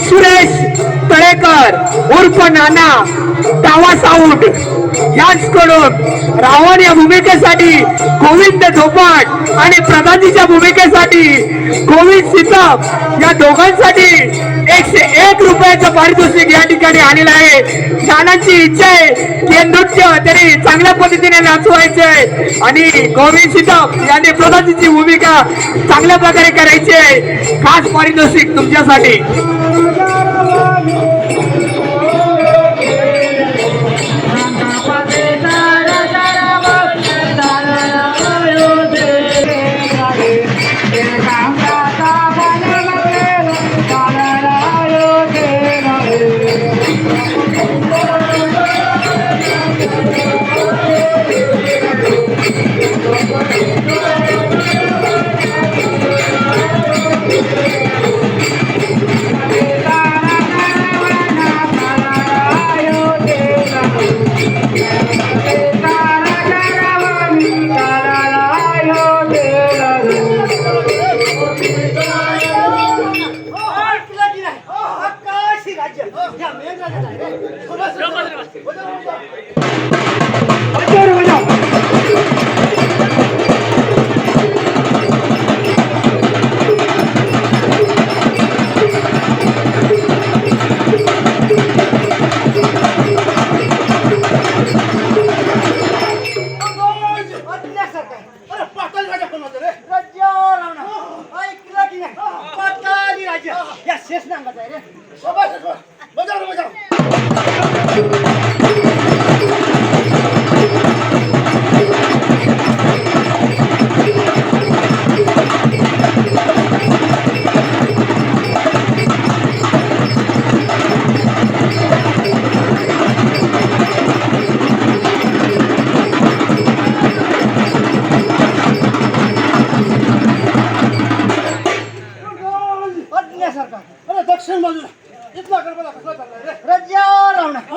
सुरेश तळेकर उर्फ नाना टावा साऊट यांचकडून रावण या भूमिकेसाठी गोविंद झोपाट आणि प्रगतीच्या भूमिकेसाठी गोविंद सीतप या दोघांसाठी एकशे एक रुपयाचं पारितोषिक या ठिकाणी आलेलं आहे. नानांची इच्छा आहे. की हे नृत्य तरी चांगल्या पद्धतीने नाचवायचे आहे. आणि गोविंद सीतप यांनी प्रधानजीची भूमिका चांगल्या प्रकारे करायची आहे. खास पारितोषिक तुमच्यासाठी. दक्षिण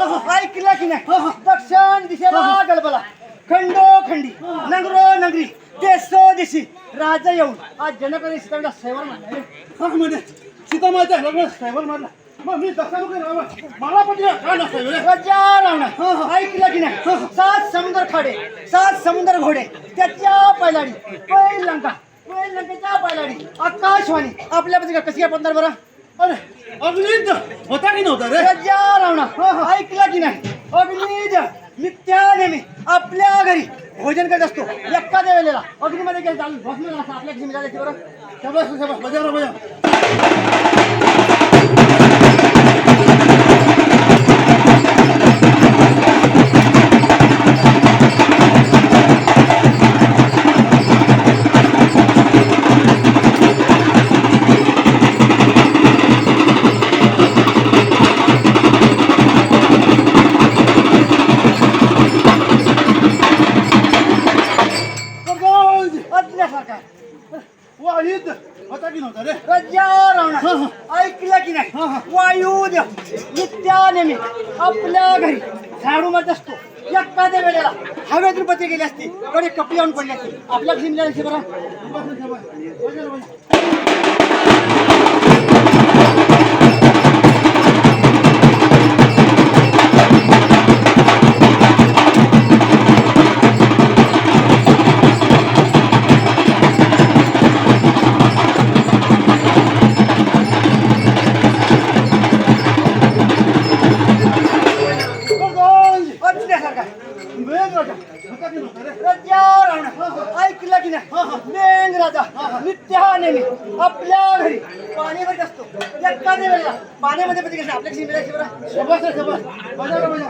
ऐकला की नाही? दक्षिण दिशेला गलबला खंडो खंडी नगरो नगरी देशो दिशी राजा येऊन. आज जनकरी सीताला सैवर मारला. हा म्हणजे सीतामाच्या लग्न सायबर मारला. मग मी मला काय नसतं ऐकला की नाही? सात समुद्र खाडे सात समुद्र घोडे त्याच्या पैलाडी पैल लंका पैल लंकेच्या पैलाडी आकाशवाणी आपल्या पत्रिका कशी काय पडणार बरं? अरे अग्नीत होता की नव्हता रे? रज्या रावणा. ऐकला की नाही? अग्निज नित्या नेहमी आपल्या घरी भोजन करत असतो. एका वेळेला अग्नीमध्ये गेलं चालू बसलेला असं आपल्या घरी मिळालं बरं? शबस शबस बजा बजा. रावणा ऐकलं की नाही? वायुदेव नित्या नेहमी आपल्या घरी झाडू मारत असतो. एखाद्या वेळेला हवेत पत्री गेली असती कडे कपडे आणून पडली असती. आपल्या असती बरं होता की ऐकलं की नाही? मेन राजा. नित्या नेहमी. आपल्या घरी. पाणी भरत असतो. एकाने वेळेला. पाण्यामध्ये पत्री आपल्या शिबिरा शिबिरा बरं. शबास बजा बजा.